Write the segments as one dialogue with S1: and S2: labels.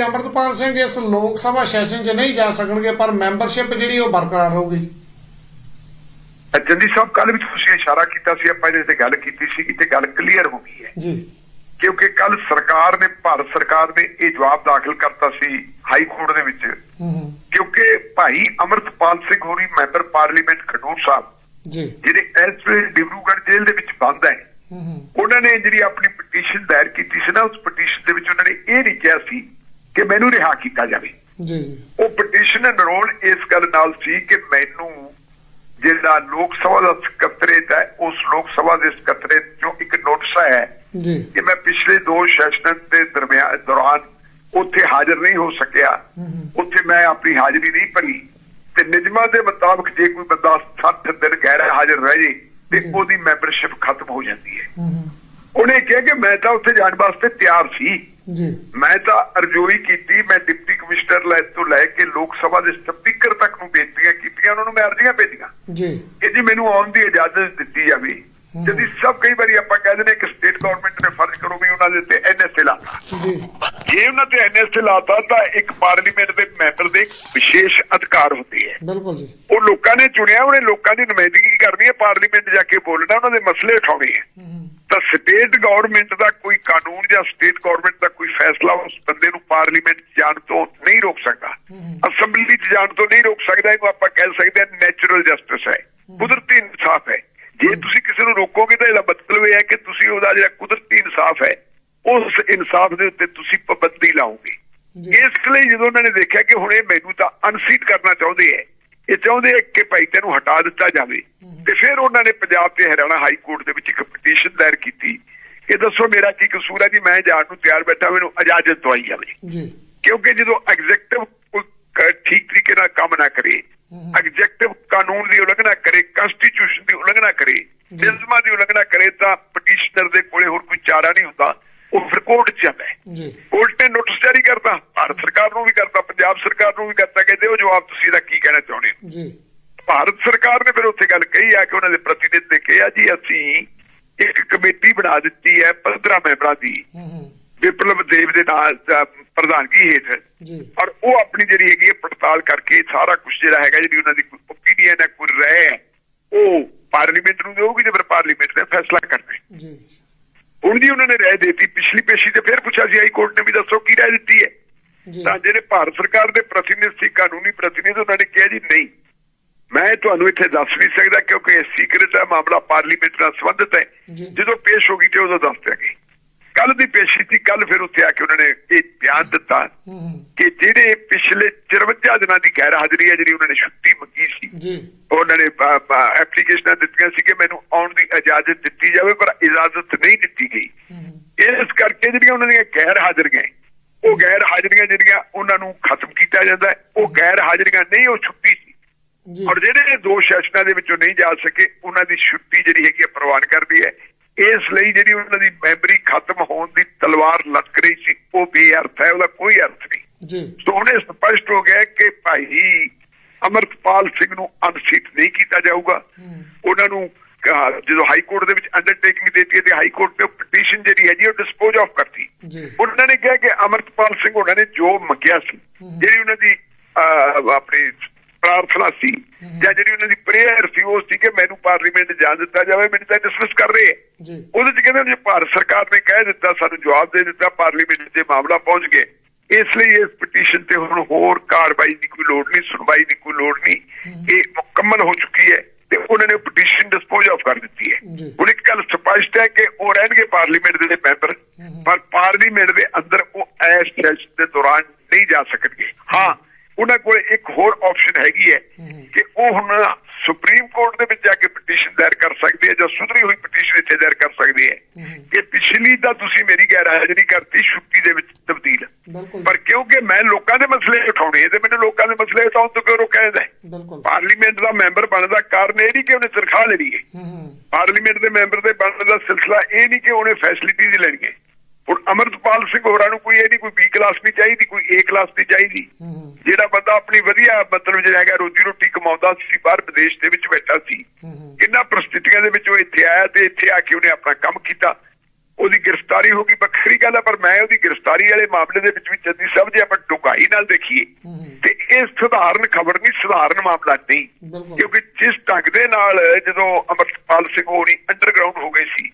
S1: ਅਮਰਤਪਾਲ ਸਿੰਘ ਇਸ ਲੋਕ ਸਭਾ ਸੈਸ਼ਨ 'ਚ ਨਹੀਂ ਜਾ ਸਕਣਗੇ ਪਰ ਮੈਂਬਰਸ਼ਿਪ ਜਿਹੜੀ ਉਹ ਬਰਕਰਾਰ ਰਹੂਗੀ।
S2: ਜੰਦੀ ਸਾਹਿਬ ਕੱਲ ਵਿੱਚ ਤੁਸੀਂ ਇਸ਼ਾਰਾ ਕੀਤਾ ਸੀ ਆਪਾਂ ਇਹਦੇ ਤੇ ਗੱਲ ਕੀਤੀ ਸੀ ਤੇ ਗੱਲ ਕਲੀਅਰ ਹੋ ਗਈ ਹੈ।
S1: ਜੀ।
S2: ਕਿਉਂਕਿ ਕੱਲ ਸਰਕਾਰ ਨੇ ਭਾਰਤ ਸਰਕਾਰ ਨੇ ਇਹ ਜਵਾਬ ਦਾਖਲ ਕਰਤਾ ਸੀ ਹਾਈ ਕੋਰਟ ਦੇ ਵਿੱਚ। ਕਿਉਂਕਿ ਭਾਈ ਅਮਰਤਪਾਲ ਸਿੰਘ ਹੋਰੀ ਮੈਂਬਰ ਪਾਰਲੀਮੈਂਟ ਖਡੂਰ ਸਾਹਿਬ
S1: ਜੀ।
S2: ਜਿਹੜੇ ਇਸ ਵੇਲੇ ਡਿਬਰੂਗੜ੍ਹ ਜੇਲ੍ਹ ਦੇ ਵਿੱਚ ਬੰਦ ਹੂੰ ਉਹਨਾਂ ਨੇ ਜਿਹੜੀ ਆਪਣੀ ਪਟੀਸ਼ਨ ਦਾਇਰ ਕੀਤੀ ਸੀ ਨਾ ਉਸ ਪਟੀਸ਼ਨ ਦੇ ਵਿੱਚ ਉਹਨਾਂ ਨੇ ਇਹ ਨਹੀਂ ਕਿਹਾ ਸੀ ਕਿ ਮੈਨੂੰ ਰਿਹਾ ਕੀਤਾ ਜਾਵੇ।
S1: ਜੀ।
S2: ਉਹ ਪਟੀਸ਼ਨ ਅਨਰੋਲ ਇਸ ਗੱਲ ਨਾਲ ਸੀ ਕਿ ਮੈਨੂੰ ਜਿਹੜਾ ਲੋਕ ਸਭਾ ਦਾ ਸਕੱਤਰੇਤ ਹੈ ਉਸ ਲੋਕ ਸਭਾ ਦੇ ਸਕੱਤਰੇਤ ਚੋਂ ਇੱਕ ਨੋਟਿਸ ਆਇਆ
S1: ਜੀ।
S2: ਕਿ ਮੈਂ ਪਿਛਲੇ ਦੋ ਸੈਸ਼ਨਾਂ ਦੇ ਦਰਮਿਆਨ ਦੌਰਾਨ ਉੱਥੇ ਹਾਜ਼ਰ ਨਹੀਂ ਹੋ ਸਕਿਆ। ਉੱਥੇ ਮੈਂ ਆਪਣੀ ਹਾਜ਼ਰੀ ਨਹੀਂ ਭਰੀ। ਤੇ ਨਿਯਮਾਂ ਦੇ ਮੁਤਾਬਕ ਜੇ ਕੋਈ ਬੰਦਾ 60 ਦਿਨ ਗੈਰ ਹਾਜ਼ਰ ਰਹਿ ਜੇ ਤੇ ਉਹਦੀ ਮੈਂਬਰਸ਼ਿਪ ਖਤਮ ਹੋ ਜਾਂਦੀ ਹੂੰ। ਉਹਨੇ ਕਿਹਾ ਕਿ ਮੈਂ ਤਾਂ ਉੱਥੇ ਜਾਣ ਵਾਸਤੇ ਤਿਆਰ ਸੀ।
S1: ਜੀ।
S2: ਮੈਂ ਤਾਂ ਅਰਜ਼ੋਈ ਕੀਤੀ ਮੈਂ ਡਿਪਟੀ ਕਮਿਸ਼ਨਰ ਲੈ ਤੋਂ ਲੈ ਕੇ ਲੋਕ ਸਭਾ ਦੇ ਸਪੀਕਰ ਤੱਕ ਨੂੰ ਬੇਨਤੀਆਂ ਕੀਤੀਆਂ ਉਹਨਾਂ ਨੂੰ ਮੈਂ ਅਰਜ਼ੀਆਂ ਭੇਜੀਆਂ।
S1: ਜੀ।
S2: ਕਿ ਜੀ ਮੈਨੂੰ ਆਉਣ ਦੀ ਇਜਾਜ਼ਤ ਦਿੱਤੀ ਜਾਵੇ। ਜਦੀ ਸਭ ਕਈ ਵਾਰੀ ਆਪਾਂ ਕਹਿੰਦੇ ਨੇ ਕਿ ਸਟੇਟ ਗਵਰਨਮੈਂਟ ਨੇ ਫਰਜ਼ ਕਰੋ ਵੀ ਉਹਨਾਂ ਦੇ ਉੱਤੇ ਐਨਐਸਏ ਲਾਤਾ।
S1: ਜੀ।
S2: ਜੇ ਉਹਨਾਂ ਤੇ ਐਨਐਸਏ ਲਾਤਾ ਤਾਂ ਇੱਕ ਪਾਰਲੀਮੈਂਟ ਦੇ ਮੈਂਬਰ ਦੇ ਵਿਸ਼ੇਸ਼ ਅਧਿਕਾਰ ਹੁੰਦੇ ਹੈ
S1: ਬਿਲਕੁਲ ਜੀ।
S2: ਉਹ ਲੋਕਾਂ ਨੇ ਚੁਣਿਆ ਉਹਨੇ ਲੋਕਾਂ ਦੀ ਨੁਮਾਇੰਦਗੀ ਕਰਨੀ ਹੈ ਪਾਰਲੀਮੈਂਟ ਜਾ ਕੇ ਬੋਲਣਾ ਉਹਨਾਂ ਦੇ ਮਸਲੇ ਉਠਾਉਣੇ ਹੈ। ਤਾਂ ਸਟੇਟ ਗਵਰਨਮੈਂਟ ਦਾ ਕੋਈ ਕਾਨੂੰਨ ਜਾਂ ਸਟੇਟ ਗਵਰਨਮੈਂਟ ਦਾ ਕੋਈ ਫੈਸਲਾ ਉਸ ਬੰਦੇ ਨੂੰ ਪਾਰਲੀਮੈਂਟ 'ਚ ਜਾਣ ਤੋਂ ਨਹੀਂ ਰੋਕ ਸਕਦਾ। ਅਸੈਂਬਲੀ 'ਚ ਜਾਣ ਤੋਂ ਨਹੀਂ ਰੋਕ ਸਕਦਾ ਇਹਨੂੰ ਆਪਾਂ ਕਹਿ ਸਕਦੇ ਹਾਂ ਨੈਚੁਰਲ ਜਸਟਿਸ ਹੈ। ਕੁਦਰਤੀ ਇਨਸਾਫ ਹੈ। ਜੇ ਤੁਸੀਂ ਕਿਸੇ ਨੂੰ ਰੋਕੋਗੇ ਤਾਂ ਇਹਦਾ ਮਤਲਬ ਇਹ ਹੈ ਕਿ ਤੁਸੀਂ ਉਹਦਾ ਜਿਹੜਾ ਕੁਦਰਤੀ ਇਨਸਾਫ ਹੈ ਉਸ ਇਨਸਾਫ ਦੇ ਉੱਤੇ ਤੁਸੀਂ ਪਾਬੰਦੀ ਲਾਓਗੇ। ਇਸ ਲਈ ਜਦੋਂ ਉਹਨਾਂ ਨੇ ਦੇਖਿਆ ਕਿ ਹੁਣ ਇਹ ਮੈਨੂੰ ਤਾਂ ਅਨਸੀਟ ਕਰਨਾ ਚਾਹੁੰਦੇ ਹੈ ਇਹ ਚਾਹੁੰਦੇ ਕਿ ਭਾਈ ਤੈਨੂੰ ਹਟਾ ਦਿੱਤਾ ਜਾਵੇ। ਤੇ ਫਿਰ ਉਹਨਾਂ ਨੇ ਪੰਜਾਬ ਤੇ ਹਰਿਆਣਾ ਹਾਈ ਕੋਰਟ ਦੇ ਵਿੱਚ ਇੱਕ ਪਟੀਸ਼ਨ ਦਾਇਰ ਕੀਤੀ। ਕਿ ਦੱਸੋ ਮੇਰਾ ਕੀ ਕਸੂਰ ਹੈ ਜੀ? ਮੈਂ ਜਾਣ ਨੂੰ ਤਿਆਰ ਬੈਠਾ ਮੈਨੂੰ ਇਜਾਜ਼ਤ ਦਵਾਈ ਜਾਵੇ।
S1: ਜੀ।
S2: ਕਿਉਂਕਿ ਜਦੋਂ ਐਗਜ਼ੈਕਟਿਵ ਠੀਕ ਤਰੀਕੇ ਨਾਲ ਕੰਮ ਨਾ ਕਰੇ ਐਗਜ਼ੈਕਟਿਵ ਕਾਨੂੰਨ ਦੀ ਉਲੰਘਣਾ ਕਰੇ ਕਨਸਟੀਟਿਊਸ਼ਨ ਦੀ ਉਲੰਘਣਾ ਕਰੇ ਨਿਯਮਾਂ ਦੀ ਉਲੰਘਣਾ ਕਰੇ ਤਾਂ ਪਟੀਸ਼ਨਰ ਦੇ ਕੋਲੇ ਹੋਰ ਕੋਈ ਚਾਰਾ ਨਹੀਂ ਹੁੰਦਾ। ਉਹ ਫਿਰ ਕੋਰਟ 'ਚ ਜਾਂਦਾ ਹੈ
S1: ਜੀ।
S2: ਕੋਰਟ ਨੇ ਨੋਟਿਸ ਜਾਰੀ ਕਰਤਾ ਭਾਰਤ ਸਰਕਾਰ ਨੂੰ ਵੀ ਕਰਤਾ ਪੰਜਾਬ ਸਰਕਾਰ ਨੂੰ ਵੀ ਕਰਤਾ ਕਹਿੰਦੇ ਉਹ ਜਵਾਬ ਤੁਸੀਂ ਇਹਦਾ ਕੀ ਕਹਿਣਾ ਚਾਹੁੰਦੇ
S1: ਜੀ।
S2: ਭਾਰਤ ਸਰਕਾਰ ਨੇ ਫਿਰ ਉੱਥੇ ਗੱਲ ਕਹੀ ਆ ਕਿ ਉਹਨਾਂ ਦੇ ਪ੍ਰਤੀਨਿਧ ਨੇ ਕਿਹਾ ਜੀ ਅਸੀਂ ਇੱਕ ਕਮੇਟੀ ਬਣਾ ਦਿੱਤੀ ਹੈ 15 ਮੈਂਬਰਾਂ ਦੀ।
S1: ਹੂੰ ਹੂੰ।
S2: ਵਿਪਲਬ ਦੇਵ ਦੇ ਨਾਲ ਪ੍ਰਧਾਨਗੀ ਹੇਠ।
S1: ਜੀ।
S2: ਔਰ ਉਹ ਆਪਣੀ ਜਿਹੜੀ ਹੈਗੀ ਹੈ ਪੜਤਾਲ ਕਰਕੇ ਸਾਰਾ ਕੁਝ ਜਿਹੜਾ ਹੈਗਾ ਜਿਹੜੀ ਉਹਨਾਂ ਦੀ ਓਪੀਨੀਅਨ ਹੈ ਕੋਈ ਰਾਏ ਹੈ ਉਹ ਪਾਰਲੀਮੈਂਟ ਨੂੰ ਦੇਊਗੀ ਤੇ ਫਿਰ ਪਾਰਲੀਮੈਂਟ ਨੇ ਫੈਸਲਾ ਕਰਨਾ ਹੈ।
S1: ਜੀ।
S2: ਹੁਣ ਜੀ ਉਹਨਾਂ ਨੇ ਰਾਏ ਦਿੱਤੀ ਪਿਛਲੀ ਪੇਸ਼ੀ ਤੇ ਫਿਰ ਪੁੱਛਿਆ ਸੀ ਹਾਈ ਕੋਰਟ ਨੇ ਵੀ ਦੱਸੋ ਕੀ ਰਾਏ ਦਿੱਤੀ ਹੈ। ਤਾਂ ਜਿਹੜੇ ਭਾਰਤ ਸਰਕਾਰ ਦੇ ਪ੍ਰਤੀਨਿਧ ਸੀ ਕਾਨੂੰਨੀ ਪ੍ਰਤੀਨਿਧ ਉਹਨਾਂ ਨੇ ਕਿਹਾ ਜੀ ਨਹੀਂ। ਮੈਂ ਤੁਹਾਨੂੰ ਇੱਥੇ ਦੱਸ ਨਹੀਂ ਸਕਦਾ ਕਿਉਂਕਿ ਇਹ ਸੀਕ੍ਰੇਟ ਹੈ ਮਾਮਲਾ ਪਾਰਲੀਮੈਂਟ ਨਾਲ ਸੰਬੰਧਿਤ ਹੈ। ਜਦੋਂ ਪੇਸ਼ ਹੋ ਗਈ ਤੇ ਉਦੋਂ ਦੱਸ ਦਿਆਂਗੇ। ਕੱਲ ਦੀ ਪੇਸ਼ੀ ਸੀ ਕੱਲ ਫਿਰ ਉੱਥੇ ਆ ਕੇ ਉਹਨਾਂ ਨੇ ਇਹ ਬਿਆਨ ਦਿੱਤਾ ਕਿ ਜਿਹੜੇ ਪਿਛਲੇ 54 ਦਿਨਾਂ ਦੀ ਗੈਰ ਹਾਜ਼ਰੀ ਹੈ ਜਿਹੜੀ ਉਹਨਾਂ ਨੇ ਛੁੱਟੀ ਮੰਗੀ ਸੀ
S1: ਜੀ।
S2: ਉਹਨਾਂ ਨੇ ਐਪਲੀਕੇਸ਼ਨਾਂ ਦਿੱਤੀਆਂ ਸੀ ਕਿ ਮੈਨੂੰ ਆਉਣ ਦੀ ਇਜਾਜ਼ਤ ਦਿੱਤੀ ਜਾਵੇ ਪਰ ਇਜਾਜ਼ਤ ਨਹੀਂ ਦਿੱਤੀ ਗਈ। ਇਸ ਕਰਕੇ ਜਿਹੜੀਆਂ ਉਹਨਾਂ ਦੀਆਂ ਗੈਰ ਹਾਜ਼ਰੀਆਂ ਉਹ ਗੈਰ ਹਾਜ਼ਰੀਆਂ ਜਿਹੜੀਆਂ ਉਹਨਾਂ ਨੂੰ ਖਤਮ ਕੀਤਾ ਜਾਂਦਾ। ਉਹ ਗੈਰ ਹਾਜ਼ਰੀਆਂ ਨਹੀਂ ਉਹ ਛੁੱਟੀ ਸੀ। ਔਰ ਜਿਹੜੇ ਦੋ ਸੈਸ਼ਨਾਂ ਦੇ ਵਿੱਚੋਂ ਨਹੀਂ ਜਾ ਸਕੇ ਉਹਨਾਂ ਦੀ ਛੁੱਟੀ ਜਿਹੜੀ ਹੈਗੀ ਹੈ ਪ੍ਰਵਾਨ ਕਰਦੀ ਹੈ ਇਸ ਲਈ ਜਿਹੜੀ ਉਹਨਾਂ ਦੀ ਮੈਮਰੀ ਖਤਮ ਹੋਣ ਦੀ ਤਲਵਾਰ ਲਟਕ ਰਹੀ ਸੀ ਉਹ ਬੇਅਰਥ ਹੈ ਉਹਦਾ ਕੋਈ ਅਰਥ ਨਹੀਂ।
S1: ਜੀ।
S2: ਸੋ ਹੁਣ ਇਹ ਸਪਸ਼ਟ ਹੋ ਗਿਆ ਕਿ ਭਾਈ ਅਮਰਪਾਲ ਸਿੰਘ ਨੂੰ ਅਨਸੀਟ ਨਹੀਂ ਕੀਤਾ ਜਾਊਗਾ। ਉਹਨਾਂ ਨੂੰ ਜਦੋਂ ਹਾਈ ਕੋਰਟ ਦੇ ਵਿੱਚ ਅੰਡਰਟੇਕਿੰਗ ਦਿੱਤੀ ਤੇ ਹਾਈ ਕੋਰਟ ਨੇ ਪਟੀਸ਼ਨ ਜਿਹੜੀ ਹੈ ਜੀ ਉਹ ਡਿਸਪੋਜ਼ ਆਫ ਕਰਤੀ। ਉਹਨਾਂ ਨੇ ਕਿਹਾ ਕਿ ਅਮਰਪਾਲ ਸਿੰਘ ਉਹਨਾਂ ਨੇ ਜੋ ਮੰਗਿਆ ਸੀ ਜਿਹੜੀ ਉਹਨਾਂ ਦੀ ਆਪਣੀ ਪ੍ਰਾਰਥਨਾ ਸੀ। ਜਾਂ ਜਿਹੜੀ ਉਹਨਾਂ ਦੀ ਪ੍ਰੇਅਰ ਸੀ ਉਹ ਸੀ ਕਿ ਮੈਨੂੰ ਪਾਰਲੀਮੈਂਟ ਜਾਣ ਦਿੱਤਾ ਜਾਵੇ ਮੈਨੂੰ ਤਾਂ ਡਿਸਕਸ ਕਰ ਰਹੇ।
S1: ਜੀ।
S2: ਉਹਦੇ ਚ ਕਹਿੰਦੇ ਜੇ ਭਾਰਤ ਸਰਕਾਰ ਨੇ ਕਹਿ ਦਿੱਤਾ ਸਾਨੂੰ ਜਵਾਬ ਦੇ ਦਿੱਤਾ ਪਾਰਲੀਮੈਂਟ 'ਚ ਮਾਮਲਾ ਪਹੁੰਚ ਗਏ। ਇਸ ਲਈ ਇਸ ਪਟੀਸ਼ਨ ਤੇ ਹੁਣ ਹੋਰ ਕਾਰਵਾਈ ਦੀ ਕੋਈ ਲੋੜ ਨਹੀਂ ਸੁਣਵਾਈ ਦੀ ਕੋਈ ਲੋੜ ਨਹੀਂ। ਇਹ ਮੁਕੰਮਲ ਹੋ ਚੁੱਕੀ ਹੈ ਤੇ ਉਹਨਾਂ ਨੇ ਪਟੀਸ਼ਨ ਡਿਸਪੋਜ਼ ਆਫ ਕਰ ਦਿੱਤੀ ਹੈ। ਹੁਣ ਇੱਕ ਗੱਲ ਸਪਸ਼ਟ ਹੈ ਕਿ ਉਹ ਰਹਿਣਗੇ ਪਾਰਲੀਮੈਂਟ ਦੇ ਮੈਂਬਰ ਪਰ ਪਾਰਲੀਮੈਂਟ ਦੇ ਅੰਦਰ ਉਹ ਐਸ ਸੈਸ਼ਨ ਦੇ ਦੌਰਾਨ ਨਹੀਂ ਜਾ ਸਕਣਗੇ। ਹਾਂ ਉਹਨਾਂ ਕੋਲ ਇੱਕ ਹੋਰ ਆਪਸ਼ਨ ਹੈਗੀ ਹੈ ਕਿ ਉਹ ਹੁਣ ਸੁਪਰੀਮ ਕੋਰਟ ਦੇ ਵਿੱਚ ਜਾ ਕੇ ਪਟੀਸ਼ਨ ਦਾਇਰ ਕਰ ਸਕਦੇ ਆ ਜਾਂ ਸੁਧਰੀ ਹੋਈ ਪਟੀਸ਼ਨ ਇੱਥੇ ਦਾਇਰ ਕਰ ਸਕਦੇ ਆ। ਕਿ ਪਿਛਲੀ ਤਾਂ ਤੁਸੀਂ ਮੇਰੀ ਗੈਰ ਹਾਜ਼ਰੀ ਕਰਤੀ ਛੁੱਟੀ ਦੇ ਵਿੱਚ ਤਬਦੀਲ। ਪਰ ਕਿਉਂਕਿ ਮੈਂ ਲੋਕਾਂ ਦੇ ਮਸਲੇ ਉਠਾਉਣੇ ਤੇ ਮੈਨੂੰ ਲੋਕਾਂ ਦੇ ਮਸਲੇ ਉਠਾਉਣ ਤੋਂ ਕਿਉਂ ਰੋਕਿਆ ਜਾਂਦਾ ਪਾਰਲੀਮੈਂਟ ਦਾ ਮੈਂਬਰ ਬਣਨ ਦਾ ਕਾਰਨ ਇਹ ਨਹੀਂ ਕਿ ਉਹਨੇ ਤਨਖਾਹ ਲੈਣੀ ਹੂੰ। ਪਾਰਲੀਮੈਂਟ ਦੇ ਮੈਂਬਰ ਦੇ ਬਣਨ ਦਾ ਸਿਲਸਿਲਾ ਇਹ ਨਹੀਂ ਕਿ ਉਹਨੇ ਫੈਸਿਲਿਟੀਜ਼ ਲੈਣੀਆਂ। ਹੁਣ ਅਮਰਤਪਾਲ ਸਿੰਘ ਹੋਰਾਂ ਨੂੰ ਕੋਈ ਇਹ ਨਹੀਂ ਕੋਈ ਬੀ ਕਲਾਸ ਨਹੀਂ ਚਾਹੀਦੀ ਕੋਈ ਏ ਕਲਾਸ ਨਹੀਂ ਚਾਹੀਦੀ। ਜਿਹੜਾ ਬੰਦਾ ਆਪਣੀ ਵਧੀਆ ਮਤਲਬ ਜਿਹੜਾ ਹੈਗਾ ਰੋਜੀ ਰੋਟੀ ਕਮਾਉਂਦਾ ਸੀ ਬਾਹਰ ਵਿਦੇਸ਼ ਦੇ ਵਿੱਚ ਬੈਠਾ ਸੀ। ਕਿੰਨਾ ਪ੍ਰਸਥਿਤੀਆਂ ਦੇ ਵਿੱਚ ਉਹ ਇੱਥੇ ਆਇਆ ਤੇ ਇੱਥੇ ਆ ਕੇ ਉਹਨੇ ਆਪਣਾ ਕੰਮ ਕੀਤਾ। ਉਹਦੀ ਗ੍ਰਿਫਤਾਰੀ ਹੋ ਗਈ ਵੱਖਰੀ ਗੱਲ ਹੈ ਪਰ ਮੈਂ ਉਹਦੀ ਗ੍ਰਿਫਤਾਰੀ ਵਾਲੇ ਮਾਮਲੇ ਦੇ ਵਿੱਚ ਵੀ ਚੰਦੀ ਸਾਹਿਬ ਜੇ ਆਪਾਂ ਡੁੰਗਾਈ ਨਾਲ ਦੇਖੀਏ। ਤੇ ਇਹ ਸਧਾਰਨ ਖਬਰ ਨਹੀਂ ਸਧਾਰਨ ਮਾਮਲਾ ਨਹੀਂ। ਕਿਉਂਕਿ ਜਿਸ ਢੰਗ ਦੇ ਨਾਲ ਜਦੋਂ ਅਮਰਪਾਲ ਸਿੰਘ ਹੋਣੀ ਅੰਡਰਗਰਾਉਂਡ ਹੋ ਗਏ ਸੀ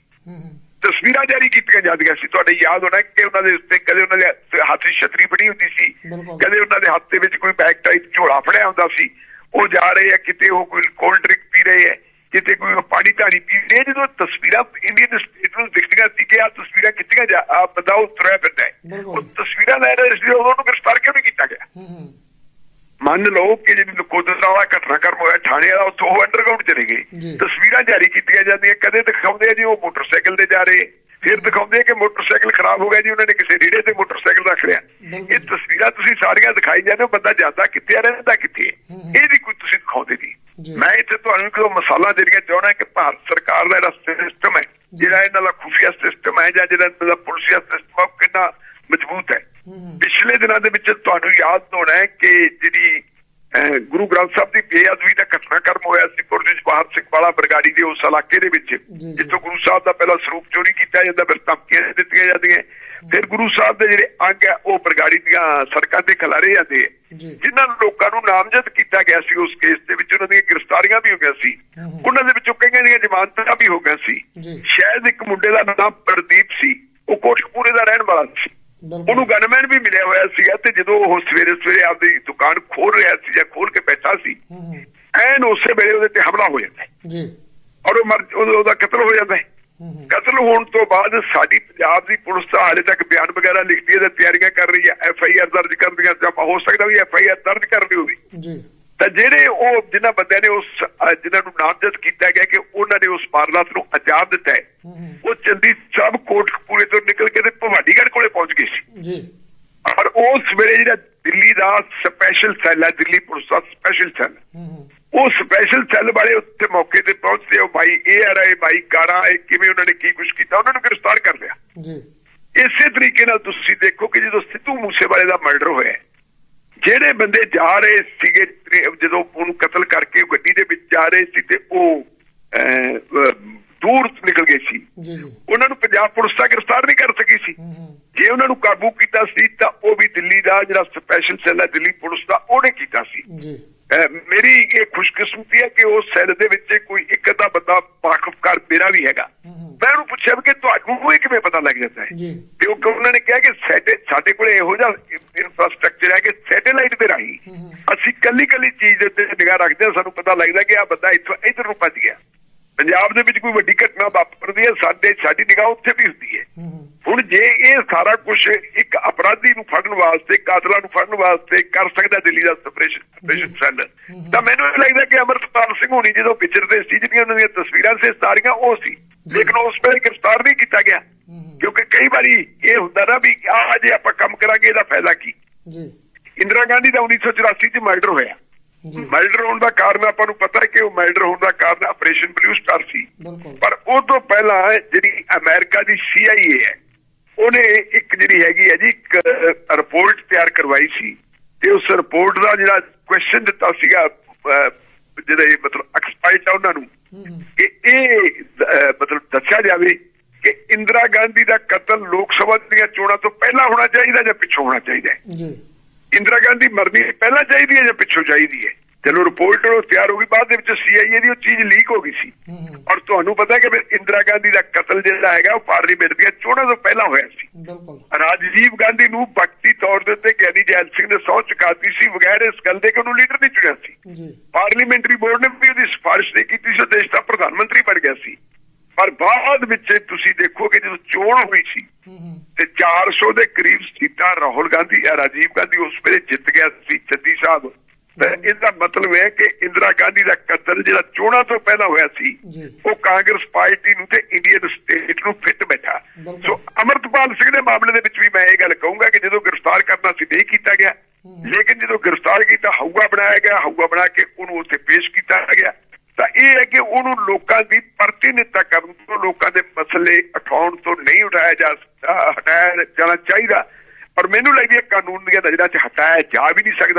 S2: ਤਸਵੀਰਾਂ ਜਾਰੀ ਕੀਤੀਆਂ ਜਾਂਦੀਆਂ ਸੀ ਤੁਹਾਡੇ ਯਾਦ ਹੋਣਾ ਕਿ ਉਹਨਾਂ ਦੇ ਉੱਤੇ ਕਦੇ ਉਹਨਾਂ ਦੇ ਹੱਥ 'ਚ ਛਤਰੀ ਫੜੀ ਹੁੰਦੀ ਸੀ। ਕਦੇ ਉਹਨਾਂ ਦੇ ਹੱਥ ਦੇ ਵਿੱਚ ਕੋਈ ਬੈਗ ਟਾਈਪ ਝੋਲਾ ਫੜਿਆ ਹੁੰਦਾ ਸੀ ਉਹ ਜਾ ਰਹੇ ਆ ਕਿਤੇ ਉਹ ਕੋਈ ਕੋਲਡ ਡਰਿੰਕ ਪੀ ਰਹੇ ਆ ਕਿਤੇ ਕੋਈ ਪਾਣੀ ਧਾਣੀ ਪੀ ਰਹੇ। ਜਦੋਂ ਤਸਵੀਰਾਂ ਇੰਡੀਅਨ ਸਟੇਟ ਨੂੰ ਦਿਖਦੀਆਂ ਸੀ ਕਿ ਆ ਤਸਵੀਰਾਂ ਖਿੱਚੀਆਂ ਜਾ ਆ ਬੰਦਾ ਉਹ ਤੁਰਿਆ ਫਿਰਦਾ। ਉਹ ਤਸਵੀਰਾਂ ਲੈ ਰਹੇ ਸੀ ਉਦੋਂ ਨੂੰ ਗ੍ਰਿਫਤਾਰ ਕਿਉਂ ਨਹੀਂ ਕੀਤਾ ਗਿਆ
S1: ਹੂੰ ਹੂੰ
S2: ਮੰਨ ਲਓ ਕਿ ਜਿਹੜੀ ਨਕੋਦਰ ਵਾਲਾ ਘਟਨਾਕ੍ਰਮ ਹੋਇਆ ਥਾਣੇ ਵਾਲਾ ਉੱਥੋਂ ਉਹ ਅੰਡਰਗਰਾਉਂਡ ਚਲੇ। ਗਏ ਤਸਵੀਰਾਂ ਜਾਰੀ ਕੀਤੀਆਂ ਜਾਂਦੀਆਂ ਕਦੇ ਦਿਖਾਉਂਦੇ ਆ ਜੀ ਉਹ ਮੋਟਰਸਾਈਕਲ ਤੇ ਜਾ ਰਹੇ। ਫਿਰ ਦਿਖਾਉਂਦੇ ਕਿ ਮੋਟਰਸਾਈਕਲ ਖਰਾਬ ਹੋ ਗਿਆ ਜੀ ਉਹਨਾਂ ਨੇ ਕਿਸੇ ਰੇੜੇ ਤੇ ਮੋਟਰਸਾਈਕਲ ਰੱਖ ਲਿਆ। ਇਹ ਤਸਵੀਰਾਂ ਤੁਸੀਂ ਸਾਰੀਆਂ ਦਿਖਾਈ ਜਾਂਦੇ ਹੋ ਬੰਦਾ ਜਾਂਦਾ ਕਿੱਥੇ ਆ ਰਹਿੰਦਾ ਕਿੱਥੇ। ਇਹ ਵੀ ਕੋਈ ਤੁਸੀਂ ਦਿਖਾਉਂਦੇ
S1: ਜੀ।
S2: ਨਹੀਂ ਮੈਂ ਇੱਥੇ ਤੁਹਾਨੂੰ ਕੋਈ ਮਸਾਲਾ ਦੇਣੀਆਂ ਚਾਹਣਾ ਕਿ ਭਾਰਤ ਸਰਕਾਰ ਦਾ ਜਿਹੜਾ ਸਿਸਟਮ ਹੈ ਜਿਹੜਾ ਇਹਨਾਂ ਦਾ ਖੁਫੀਆ ਸਿਸਟਮ ਹੈ ਜਾਂ ਜਿਹੜਾ ਇਹਨਾਂ ਦਾ ਪੁਲਿਸੀਆ ਸਿਸਟਮ ਹੈ ਕਿੰਨਾ ਮਜ਼ਬੂਤ ਪਿਛਲੇ ਦਿਨਾਂ ਦੇ ਵਿੱਚ ਤੁਹਾਨੂੰ ਯਾਦ ਹੋਣਾ ਹੈ ਕਿ ਜਿਹੜੀ ਗੁਰੂ ਗ੍ਰੰਥ ਸਾਹਿਬ ਦੀ ਬੇਅਦਬੀ ਦਾ ਘਟਨਾਕ੍ਰਮ ਹੋਇਆ ਸੀ ਪੁਰਜ ਜਵਾਹਰ ਸਿੰਘ ਵਾਲਾ ਬਰਗਾੜੀ ਦੇ ਉਸ ਇਲਾਕੇ ਦੇ ਵਿੱਚ। ਜਿੱਥੋਂ ਗੁਰੂ ਸਾਹਿਬ ਦਾ ਪਹਿਲਾਂ ਸਰੂਪ ਚੋਰੀ ਕੀਤਾ ਜਾਂਦਾ ਫਿਰ ਧਮਕੀਆਂ ਦਿੱਤੀਆਂ ਜਾਂਦੀਆਂ ਫਿਰ ਗੁਰੂ ਸਾਹਿਬ ਦੇ ਜਿਹੜੇ ਅੰਗ ਹੈ ਉਹ ਬਰਗਾੜੀ ਦੀਆਂ ਸੜਕਾਂ ਤੇ ਖਿਲਾਰੇ ਜਾਂਦੇ। ਜਿਨ੍ਹਾਂ ਲੋਕਾਂ ਨੂੰ ਨਾਮਜ਼ਦ ਕੀਤਾ ਗਿਆ ਸੀ ਉਸ ਕੇਸ ਦੇ ਵਿੱਚ ਉਹਨਾਂ ਦੀਆਂ ਗ੍ਰਿਫਤਾਰੀਆਂ ਵੀ ਹੋ ਗਈਆਂ ਸੀ ਉਹਨਾਂ ਦੇ ਵਿੱਚੋਂ ਕਈਆਂ ਦੀਆਂ ਜ਼ਮਾਨਤਾਂ ਵੀ ਹੋ ਗਈਆਂ ਸੀ। ਸ਼ਾਇਦ ਇੱਕ ਮੁੰਡੇ ਦਾ ਨਾਮ ਪ੍ਰਦੀਪ ਸੀ ਉਹ ਕੋਟਕਪੂਰੇ ਦਾ ਰਹਿਣ ਵਾਲਾ ਸੀ। ਉਹਨੂੰ ਗਨਮੈਨ ਵੀ ਮਿਲਿਆ ਹੋਇਆ ਸੀਗਾ ਤੇ ਜਦੋਂ ਉਹ ਸਵੇਰੇ ਸਵੇਰੇ ਆਪਦੀ ਦੁਕਾਨ ਖੋਲ ਰਿਹਾ ਸੀ ਜਾਂ ਖੋਲ ਕੇ ਬੈਠਾ ਸੀ ਐਨ ਉਸੇ ਵੇਲੇ ਉਹਦੇ ਤੇ ਹਮਲਾ ਹੋ ਜਾਂਦਾ
S1: ਜੀ।
S2: ਔਰ ਉਹ ਮਰ ਉਹਦਾ ਕਤਲ ਹੋ ਜਾਂਦਾ ਕਤਲ ਹੋਣ ਤੋਂ ਬਾਅਦ ਸਾਡੀ ਪੰਜਾਬ ਦੀ ਪੁਲਿਸ ਤਾਂ ਹਾਲੇ ਤੱਕ ਬਿਆਨ ਵਗੈਰਾ ਲਿਖਦੀ ਹੈ ਤੇ ਤਿਆਰੀਆਂ ਕਰ ਰਹੀ ਹੈ। ਐਫ ਆਈ ਆਰ ਦਰਜ ਕਰਨ ਦੀਆਂ ਜਾਂ ਹੋ ਸਕਦਾ ਵੀ ਐਫ ਆਈ ਆਰ ਦਰਜ ਕਰਨੀ ਹੋਵੇ।
S1: ਜੀ।
S2: ਤਾਂ ਜਿਹੜੇ ਉਹ ਜਿਨ੍ਹਾਂ ਬੰਦਿਆਂ ਨੇ ਉਸ ਜਿਨ੍ਹਾਂ ਨੂੰ ਨਾਮਜ਼ਦ ਕੀਤਾ ਗਿਆ ਕਿ ਉਹਨਾਂ ਨੇ ਉਸ ਵਾਰਦਾਤ ਨੂੰ ਅੰਜਾਮ ਦਿੱਤਾ ਹੈ ਉਹ ਚੰਦੀ ਸਭ ਕੋਟਕਪੂਰੇ ਤੋਂ ਨਿਕਲ ਕੇ ਤੇ ਭਵਾਨੀਗੜ੍ਹ ਕੋਲੇ ਪਹੁੰਚ ਗਏ ਸੀ।
S1: ਜੀ।
S2: ਔਰ ਉਸ ਵੇਲੇ ਜਿਹੜਾ ਦਿੱਲੀ ਦਾ ਸਪੈਸ਼ਲ ਸੈੱਲ ਹੈ ਦਿੱਲੀ ਪੁਲਿਸ ਦਾ ਸਪੈਸ਼ਲ ਸੈੱਲ ਉਹ ਸਪੈਸ਼ਲ ਸੈੱਲ ਵਾਲੇ ਉੱਥੇ ਮੌਕੇ ਤੇ ਪਹੁੰਚਦੇ ਉਹ ਬਾਈ ਇਹ ਆ ਰਹੇ ਬਾਈ ਕਾਰਾ ਇਹ ਕਿਵੇਂ ਉਹਨਾਂ ਨੇ ਕੀ ਕੁਝ ਕੀਤਾ ਉਹਨਾਂ ਨੂੰ ਗ੍ਰਿਫਤਾਰ ਕਰ ਲਿਆ।
S1: ਜੀ।
S2: ਇਸੇ ਤਰੀਕੇ ਨਾਲ ਤੁਸੀਂ ਦੇਖੋ ਕਿ ਜਦੋਂ ਸਿੱਧੂ ਮੂਸੇਵਾਲੇ ਦਾ ਮਰਡਰ ਹੋਇਆ ਜਿਹੜੇ ਬੰਦੇ ਜਾ ਰਹੇ ਸੀਗੇ ਜਦੋਂ ਉਹਨੂੰ ਕਤਲ ਕਰਕੇ ਉਹ ਗੱਡੀ ਦੇ ਵਿੱਚ ਜਾ ਰਹੇ ਸੀ ਤੇ ਉਹ ਦੂਰ ਨਿਕਲ ਗਏ ਸੀ। ਉਹਨਾਂ ਨੂੰ ਪੰਜਾਬ ਪੁਲਿਸ ਤਾਂ ਗ੍ਰਿਫਤਾਰ ਨਹੀਂ ਕਰ ਸਕੀ ਸੀ। ਜੇ ਉਹਨਾਂ ਨੂੰ ਕਾਬੂ ਕੀਤਾ ਸੀ ਤਾਂ ਉਹ ਵੀ ਦਿੱਲੀ ਦਾ ਜਿਹੜਾ ਸਪੈਸ਼ਲ ਸੈੱਲ ਹੈ ਦਿੱਲੀ ਪੁਲਿਸ ਦਾ ਉਹਨੇ ਕੀਤਾ ਸੀ। ਮੇਰੀ ਇਹ ਖੁਸ਼ਕਿਸਮਤੀ ਹੈ ਕਿ ਉਸ ਸੈੱਲ ਦੇ ਵਿੱਚ ਕੋਈ ਇੱਕ ਅੱਧਾ ਬੰਦਾ ਵਾਕਫਕਾਰ ਮੇਰਾ ਵੀ ਹੈਗਾ। ਮੈਂ ਉਹਨੂੰ ਪੁੱਛਿਆ ਵੀ ਕਿ ਤੁਹਾਨੂੰ ਇਹ ਕਿਵੇਂ ਪਤਾ ਲੱਗ ਜਾਂਦਾ ਹੈ?
S1: ਜੀ।
S2: ਤੇ ਉਹ ਕਿ ਉਹਨਾਂ ਨੇ ਕਿਹਾ ਕਿ ਸਾਡੇ ਸਾਡੇ ਕੋਲ ਇਹੋ ਜਿਹਾ ਇਨਫਰਾਸਟ੍ਰਕਚਰ ਹੈ ਕਿ ਸੈਟੇਲਾਈਟ ਦੇ ਰਾਹੀਂ। ਅਸੀਂ ਕੱਲੀ ਕੱਲੀ ਚੀਜ਼ ਦੇ ਉੱਤੇ ਨਿਗਾਹ ਰੱਖਦੇ ਹਾਂ ਸਾਨੂੰ ਪਤਾ ਲੱਗਦਾ ਕਿ ਆ ਬੰਦਾ ਇੱਥੋਂ ਇੱਧਰ ਨੂੰ ਭੱਜ ਗਿਆ। ਪੰਜਾਬ ਦੇ ਵਿੱਚ ਕੋਈ ਵੱਡੀ ਘਟਨਾ ਵਾਪਰਦੀ ਹੈ ਸਾਡੇ ਸਾਡੀ ਨਿਗਾਹ ਉੱਥੇ ਵੀ ਹੁੰਦੀ ਹੈ। ਹੁਣ ਜੇ ਇਹ ਸਾਰਾ ਕੁਝ ਇੱਕ ਅਪਰਾਧੀ ਨੂੰ ਫੜਨ ਵਾਸਤੇ ਕਾਤਲਾਂ ਨੂੰ ਫੜਨ ਵਾਸਤੇ ਕਰ ਸਕਦਾ ਦਿੱਲੀ ਦਾ ਸਪਰੇਸ਼ਨ ਸਪਰੇਸ਼ਨ ਸੈੱਲ ਤਾਂ ਮੈਨੂੰ ਇਹ ਲੱਗਦਾ ਕਿ ਅਮਰਪਾਲ ਸਿੰਘ ਹੋਣੀ ਜਦੋਂ ਵਿਚਰਦੇ ਸੀ ਜਿਹੜੀਆਂ ਉਹਨਾਂ ਦੀਆਂ ਤਸਵੀਰਾਂ ਸੇ ਸਾਰੀਆਂ ਉਹ ਸੀ। ਲੇਕਿਨ ਉਸ ਵੇਲੇ ਗ੍ਰਿਫਤਾਰ ਨਹੀਂ ਕੀਤਾ ਗਿਆ। ਕਿਉਂਕਿ ਕਈ ਵਾਰੀ ਇਹ ਹੁੰਦਾ ਨਾ ਵੀ ਆਹ ਜੇ ਆਪਾਂ ਕੰਮ ਕਰਾਂਗੇ ਇਹਦਾ ਫਾਇਦਾ ਕੀ?
S1: ਜੀ।
S2: ਇੰਦਰਾ ਗਾਂਧੀ ਦਾ 1984 ਚ ਮਰਡਰ ਹੋਇਆ।
S1: ਜੀ।
S2: ਮਰਡਰ ਹੋਣ ਦਾ ਕਾਰਨ ਆਪਾਂ ਨੂੰ ਪਤਾ ਹੈ ਕਿ ਉਹ ਮਰਡਰ ਹੋਣ ਦਾ ਕਾਰਨ ਆਪਰੇਸ਼ਨ ਬਲੂ ਸਟਾਰ ਸੀ। ਪਰ ਉਹ ਤੋਂ ਪਹਿਲਾਂ ਜਿਹੜੀ ਅਮਰੀਕਾ ਦੀ CIA ਹੈ ਉਹਨੇ ਇੱਕ ਜਿਹੜੀ ਹੈਗੀ ਹੈ ਜੀ ਇੱਕ ਰਿਪੋਰਟ ਤਿਆਰ ਕਰਵਾਈ ਸੀ। ਤੇ ਉਸ ਰਿਪੋਰਟ ਦਾ ਜਿਹੜਾ ਕੁਐਸਚਨ ਦਿੱਤਾ ਸੀਗਾ ਜਿਹੜੇ ਮਤਲਬ ਐਕਸਪਰਟ ਆ ਉਹਨਾਂ ਨੂੰ ਕਿ ਇਹ ਮਤਲਬ ਦੱਸਿਆ ਜਾਵੇ ਕਿ ਇੰਦਰਾ ਗਾਂਧੀ ਦਾ ਕਤਲ ਲੋਕ ਸਭਾ ਦੀਆਂ ਚੋਣਾਂ ਤੋਂ ਪਹਿਲਾਂ ਹੋਣਾ ਚਾਹੀਦਾ ਜਾਂ ਪਿੱਛੋਂ ਹੋਣਾ ਚਾਹੀਦਾ
S1: ਜੀ।
S2: ਇੰਦਰਾ ਗਾਂਧੀ ਮਰਨੀ ਪਹਿਲਾਂ ਚਾਹੀਦੀ ਹੈ ਜਾਂ ਪਿੱਛੋਂ ਚਾਹੀਦੀ ਹੈ? ਚਲੋ ਰਿਪੋਰਟ ਉਹ ਤਿਆਰ ਹੋ ਗਈ ਬਾਅਦ ਦੇ ਵਿੱਚ ਸੀਆਈਏ ਦੀ ਉਹ ਚੀਜ਼ ਲੀਕ ਹੋ ਗਈ ਸੀ। ਔਰ ਤੁਹਾਨੂੰ ਪਤਾ ਹੈ ਕਿ ਇੰਦਰਾ ਗਾਂਧੀ ਦਾ ਕਤਲ ਜਿਹੜਾ ਹੈਗਾ ਉਹ ਪਾਰਲੀਮੈਂਟ ਦੀਆਂ ਚੋਣਾਂ ਤੋਂ ਪਹਿਲਾਂ ਹੋਇਆ ਸੀ।
S1: ਬਿਲਕੁਲ।
S2: ਰਾਜੀਵ ਗਾਂਧੀ ਨੂੰ ਵਕਤੀ ਤੌਰ ਦੇ ਉੱਤੇ ਗਿਆਨੀ ਜੈਲ ਸਿੰਘ ਨੇ ਸਹੁੰ ਚੁਕਾਤੀ ਸੀ ਬਗੈਰ ਇਸ ਗੱਲ ਦੇ ਕਿ ਉਹਨੂੰ ਲੀਡਰ ਨਹੀਂ ਚੁਣਿਆ ਸੀ।
S1: ਜੀ।
S2: ਪਾਰਲੀਮੈਂਟਰੀ ਬੋਰਡ ਨੇ ਵੀ ਉਹਦੀ ਸਿਫਾਰਿਸ਼ ਨਹੀਂ ਕੀਤੀ ਸੀ ਉਹ ਦੇਸ਼ ਦਾ ਪ੍ਰਧਾਨ ਮੰਤਰੀ ਬਣ ਗਿਆ ਸੀ। ਪਰ ਬਾਅਦ ਵਿੱਚ ਤੁਸੀਂ ਦੇਖੋਗੇ ਜਦੋਂ ਚੋਣ ਹੋਈ ਸੀ ਤੇ 400 ਦੇ ਕਰੀਬ ਸੀਟਾਂ ਰਾਹੁਲ ਗਾਂਧੀ ਜਾਂ ਰਾਜੀਵ ਗਾਂਧੀ ਉਸ ਵੇਲੇ ਜਿੱਤ ਗਿਆ ਸੀ ਚੱਦੀ ਸਾਹਿਬ ਤੇ ਇਹਦਾ ਮਤਲਬ ਹੈ ਕਿ ਇੰਦਰਾ ਗਾਂਧੀ ਦਾ ਕਤਲ ਜਿਹੜਾ ਚੋਣਾਂ ਤੋਂ ਪਹਿਲਾਂ ਹੋਇਆ ਸੀ। ਉਹ ਕਾਂਗਰਸ ਪਾਰਟੀ ਨੂੰ ਤੇ ਇੰਡੀਅਨ ਸਟੇਟ ਨੂੰ ਫਿੱਟ ਬੈਠਾ। ਸੋ ਅਮਰਤਪਾਲ ਸਿੰਘ ਦੇ ਮਾਮਲੇ ਦੇ ਵਿੱਚ ਵੀ ਮੈਂ ਇਹ ਗੱਲ ਕਹੂੰਗਾ ਕਿ ਜਦੋਂ ਗ੍ਰਿਫਤਾਰ ਕਰਨਾ ਸੀ ਨਹੀਂ ਕੀਤਾ ਗਿਆ। ਲੇਕਿਨ ਜਦੋਂ ਗ੍ਰਿਫਤਾਰ ਕੀਤਾ ਹਊਆ ਬਣਾਇਆ ਗਿਆ ਹਊਆ ਬਣਾ ਕੇ ਉਹਨੂੰ ਉੱਥੇ ਪੇਸ਼ ਕੀਤਾ ਗਿਆ। ਤਾਂ ਇਹ ਹੈ ਕਿ ਉਹਨੂੰ ਲੋਕਾਂ ਦੀ ਪ੍ਰਤੀਨਿਧਤਾ ਕਰਨ ਤੋਂ ਲੋਕਾਂ ਦੇ ਮਸਲੇ ਉਠਾਉਣ ਤੋਂ ਨਹੀਂ ਉਠਾਇਆ ਜਾ ਸਕਦਾ ਹਟਾਇਆ ਜਾਣਾ ਚਾਹੀਦਾ। ਪਰ ਮੈਨੂੰ ਲੱਗਦੀ ਹੈ ਕਾਨੂੰਨ ਦੀਆਂ ਨਜ਼ਰਾਂ 'ਚ ਹਟਾਇਆ ਜਾ ਵੀ ਨਹੀਂ ਸਕਦਾ।